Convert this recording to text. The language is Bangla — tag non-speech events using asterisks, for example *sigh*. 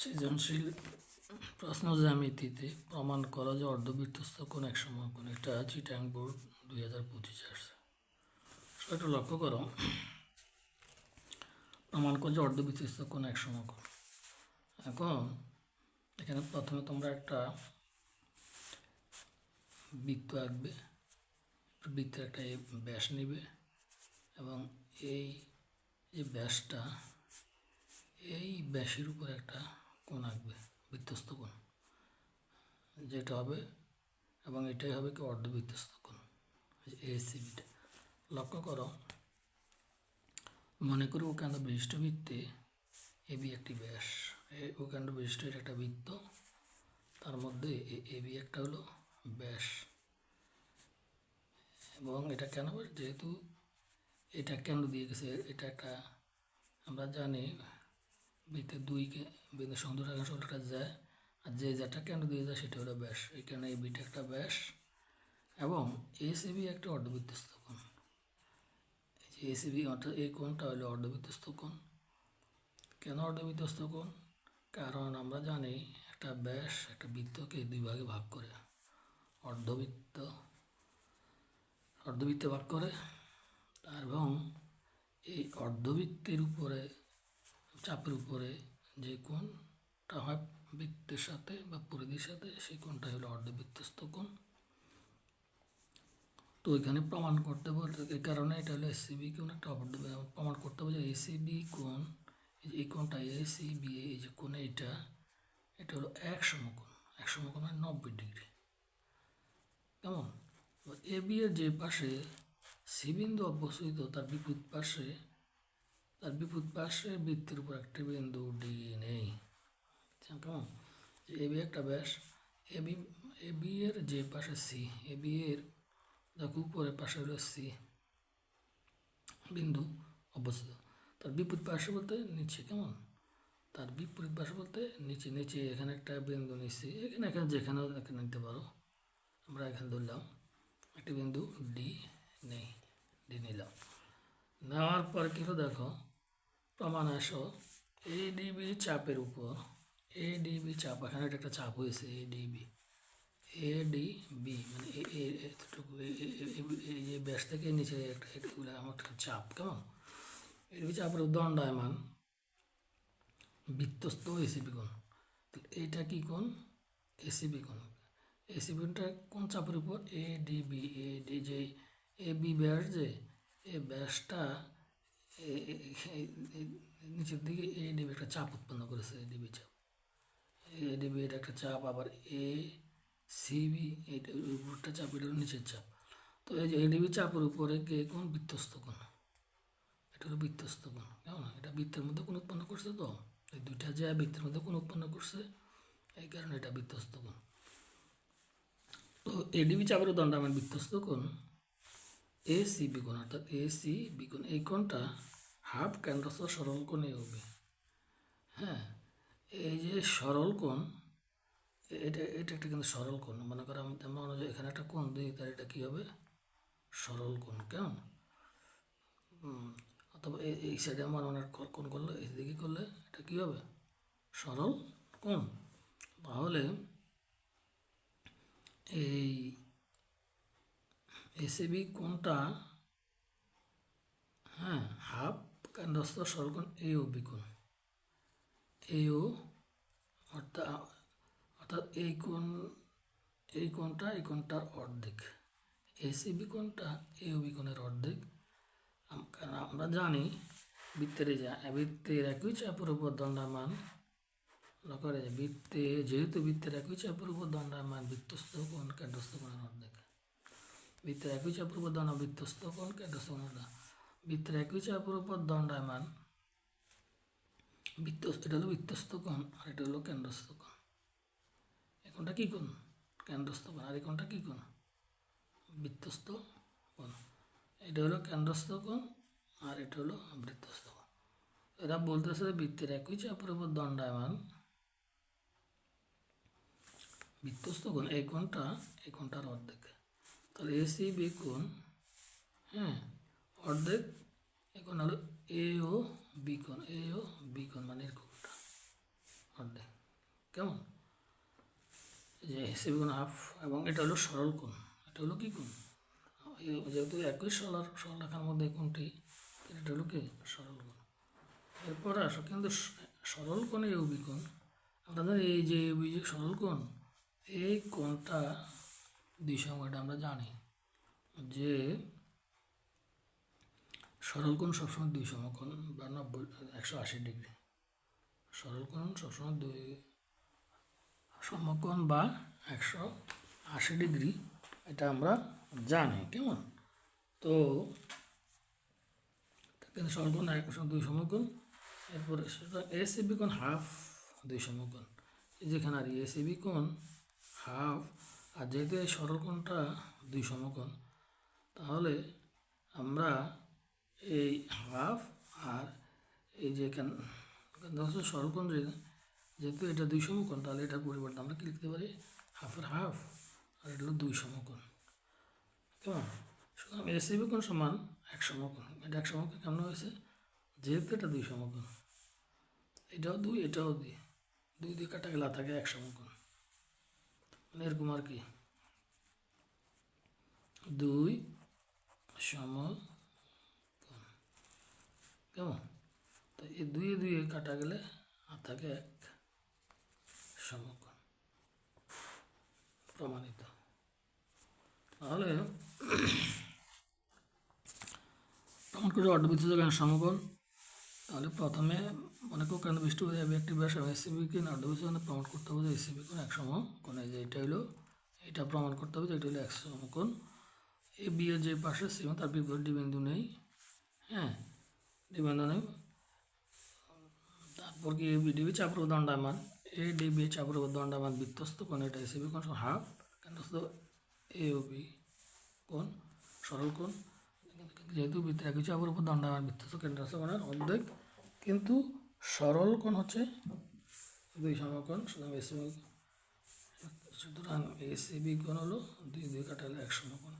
সৃজনশীল প্রশ্ন জ্যামিতিতে প্রমাণ করা যে অর্ধবৃত্তস্থ কোন এক সময় কোন এটা চিটাং বোর্ড দুই হাজার পঁচিশে আসছে। সেটা লক্ষ্য করো। প্রমাণ করো যে অর্ধবৃত্তস্থ কোন এক সময় কোন এখন এখানে প্রথমে তোমরা একটা বৃত্ত আঁকবে। বৃত্তের একটা ব্যাস নিবে এবং এই যে ব্যাসটা, এই ব্যাসের উপর একটা কোণ আঁকবে বৃত্তস্থ কোণ যেটা হবে এবং এটাই হবে কি অর্ধবৃত্তস্থ কোণ এসিবিটা লক্ষ্য করো, মনে করি ওখানে বিশিষ্ট বৃত্তে এবি একটি ব্যাস। এ- ওখানে বিশিষ্ট একটা বৃত্ত, তার মধ্যে এবি একটা হলো ব্যাস। এবং এটা কেন? যেহেতু এটা কেন দিয়ে গেছে, এটা একটা আমরা জানি বৃত্তে দুইকে বিন্দু সংযোগ রাখা সরলটা যায়। আর যে যেটা কেন দিয়ে যায় সেটা হলো ব্যাস। এখানে এই বিটা একটা ব্যাস। এবং এসিবি একটা অর্ধবৃত্তস্থ কোণ। এই যে এসিবি অর্থাৎ এই কোণটা হলো অর্ধবৃত্তস্থ কোণ। কেন অর্ধবৃত্তস্থ কোণ? কারণ আমরা জানি একটা ব্যাস একটা বৃত্তকে দুই ভাগে ভাগ করে। অর্ধবৃত্ত, অর্ধবৃত্তে ভাগ করে। এবং এই অর্ধবৃত্তের উপরে চাপের উপরে যে কোণটা হয় বৃত্তের সাথে বা পরিধির সাথে, সেই কোণটা হলো অর্ধবৃত্তস্থ কোণ। তো এখানে প্রমাণ করতে বলতে এই কারণে এটা হলো এসিবি কোণ, একটা অর্ধ প্রমাণ করতে হবে যে এসিবি কোণ, এই কোণটা এসিবি এই যে কোণ এটা এটা হলো এক সমকোণ এক সমকোণ মানে নব্বই ডিগ্রি। কেমন? এ বি এর যে পাশে সি বিন্দু অবস্থিত, তার বিপরীত পাশে তার বিপরীত পাশে বৃত্তের উপর একটা বিন্দু ডি নেই। আচ্ছা, কেমন? এ বি একটা ব্যাস এ বি এ বি এর যে পাশে সি এ বি এর দেখো উপরের পাশে হলো সি বিন্দু অবস্থিত। তার বিপরীত পাশে বলতে নিচে কেমন? তার বিপরীত পাশে বলতে নিচে নিচে এখানে একটা বিন্দু নিচ্ছি এখানে এখানে যেখানেও এখানে নিতে পারো। আমরা এখানে ধরলাম একটি বিন্দু ডি নেই ডি নিলাম। নেওয়ার পর কিছু দেখো প্রমাণ আসো এডিবি চাপের উপর এডিবি চাপ, এখানে একটা চাপ হয়েছে মানে এ- এ- এতটুকু, এ- এ- এ- এ- এই যে ব্যাস থেকে নিচে একটা এগুলো আমার একটা চাপ, কেমন? এডিবি চাপের দণ্ডায়মান বৃত্তস্থ এসিবি কোণ। এইটা কি কোণ? এসিবি কোণ। এসিবি কোণটা কোন চাপের উপর? এ ডিবি এ ডি যে এ বি ব্যাস যে ব্যাসটা এ- এ- এ- এ- নিচের দিকে এ ডিবি একটা চাপ উৎপন্ন করেছে এ ডিবি চাপ। এ ডিবি এটা একটা চাপ, আবার এ সিবি এটা চাপ, এটা নিচের চাপ। তো এই যে এডিবি চাপের উপরে কে কোন? বৃত্তস্থ কোণ। এটা হলো বৃত্তস্থ কোণ, কেমন? এটা বৃত্তের মধ্যে কোন উৎপন্ন করছে তো? এই দুইটা যে বৃত্তের মধ্যে কোন উৎপন্ন করছে, এই কারণে এটা বৃত্তস্থ কোণ। তো এডিবি চাপের দণ্ডায়মান বৃত্তস্থ কোণ। এ সি বিকোণ অর্থাৎ এ সি বিকোণ এই কোণটা হাফ কেন্দ্রস্থ সরল কোণ হবে। হ্যাঁ এই যে সরল কোণ, এটা এটা একটা কিন্তু সরল কোণ। মনে করো আমি, মনে হয় এখানে একটা কোণ দিই তার এটা কী হবে? সরল কোণ, কেমন? অথবা এই এই সাইডে আমার হয় কোণ করলে এই দিকে করলে এটা কী হবে? সরল কোণ। তাহলে এই এসিবি কোনটা? হ্যাঁ হাফ কেন্দ্রস্থ সরলকোণ এ ও বিকোণ এ ও অর্থাৎ অর্থাৎ এই কোণ এই কোণটা এই কোণটার অর্ধেক। এসিবি কোণটা এ ও বিকোণের অর্ধেক। কারণ আমরা জানি, বৃত্তের যে, বৃত্তের একই চাপের উপর দণ্ডায়মান, লক্ষ্য বৃত্তে, যেহেতু বৃত্তের একই চাপের উপর দণ্ডায়মান, বৃত্তস্থ কোণ কেন্দ্রস্থ কোণের অর্ধেক। দণ্ড বৃত্তস্থ কোণ কেন্দ্রস্থ কোণ বৃত্তের একই চাপের উপর দণ্ডায়মান বৃত্ত এটা হলো বৃত্তস্থ কোণ আর এটা হলো কেন্দ্রস্থ কোণ কোণটা কী কোণ কেন্দ্রস্থ কোণ আর কোণটা কী কোণ বৃত্তস্থ কোণ এটা হলো কেন্দ্রস্থ কোণ আর এটা হলো বৃত্তস্থ এরা বলতেছে যে বৃত্তের একই চাপের উপর দণ্ডায়মান বৃত্তস্থ কোণ এই কোণটা এই কোণটার অর্ধেক? তাহলে এসি বি কোণ হ্যাঁ অর্ধেক, এখন হলো এ ও বি কোণ এ ও বি কোণ মানে এর কোণটা অর্ধেক, কেমন? যে এসিবি কোণ হাফ এবং এটা হলো সরল কোণ, এটা হলো কি কোণ? যেহেতু একই সরল সরলরেখার মধ্যে কোণটি, এটা হলো কি? সরল কোণ। এরপর আসো, কিন্তু সরল কোণে ইউবি কোণ আমরা এই যে সরল কোণ, এই কোণটা সময়টা আমরা জানি যে সরল কোণ সবসময় দুই সমকোণ বা নব্বই, একশো আশি ডিগ্রি। সরল কোণ সবসময় দুই সমকোণ বা একশো আশি ডিগ্রি, এটা আমরা জানি, কেমন? তো কিন্তু সরল কোণ একশো দুই সমকোণ, এরপরে সেটা এসিবি কোণ হাফ দুই সমকোণ। যেখানে আর এসিবি কোণ হাফ আর যেহেতু এই সরল কোণটা দুই সমকোণ, তাহলে আমরা এই হাফ আর এই যে এখানে হচ্ছে সরলকোণ যেহেতু এটা দুই সমকোণ, তাহলে এটা পরিবর্তে আমরা কি লিখতে পারি? হাফের হাফ আর এটা হলো দুই সমকোণ। কেমন? সুতরাং এসিবি কোণ সমান এক সমকোণ। এটা এক সমকোণ কেমন হয়েছে? যেহেতু এটা দুই সমকোণ, এটাও দুই এটাও দুই। দুই দুই কাটা গেলা থাকে এক সমকোণ। এরকম আর কি? দুই সম কেমন? তো এই দুয়ে দুয়ে কাটা গেলে আর থাকে এক সমকোণ। প্রমাণিত। তাহলে *clears throat* প্রমাণ করে যখন সমকোণ? তাহলে প্রথমে মনে করো কেন বৃষ্টি হয়ে যাবে একটি ব্যাস এসিবি কিন অর্ধবৃত্ত যখন প্রমাণ করতে হবে যে এসিবি কোণ এক সমকোণ এই যে এটা হলো এটা প্রমাণ করতে হবে যে এটা হলো এক সমকোণ। এ, বি এর যে পাশে সীমা তার বিপরীত ডি বিন্দু নেই হ্যাঁ? ডি বিন্দু নেই। তারপর কি এ এবি ডিবি চাপের দণ্ডায়মান এ ডিবি চাপের দণ্ডায়মান বৃত্তস্ত কোণ, এটা এসিবি কোণ হাফ কেন্দ্রস্থ এ ও বি কোণ, সরল কোণ। যেহেতু বৃত্তের কিছু চাপের উপর দণ্ডায়মান বৃত্তস্ত কেন্দ্রস্থ কোণের অর্ধেক। কিন্তু সরল কোণ হচ্ছে দুই সমকোণ, সুতরাং সুতরাং এসিবি কোণ হলো দুই দুই কাটালে এক সমকোণ।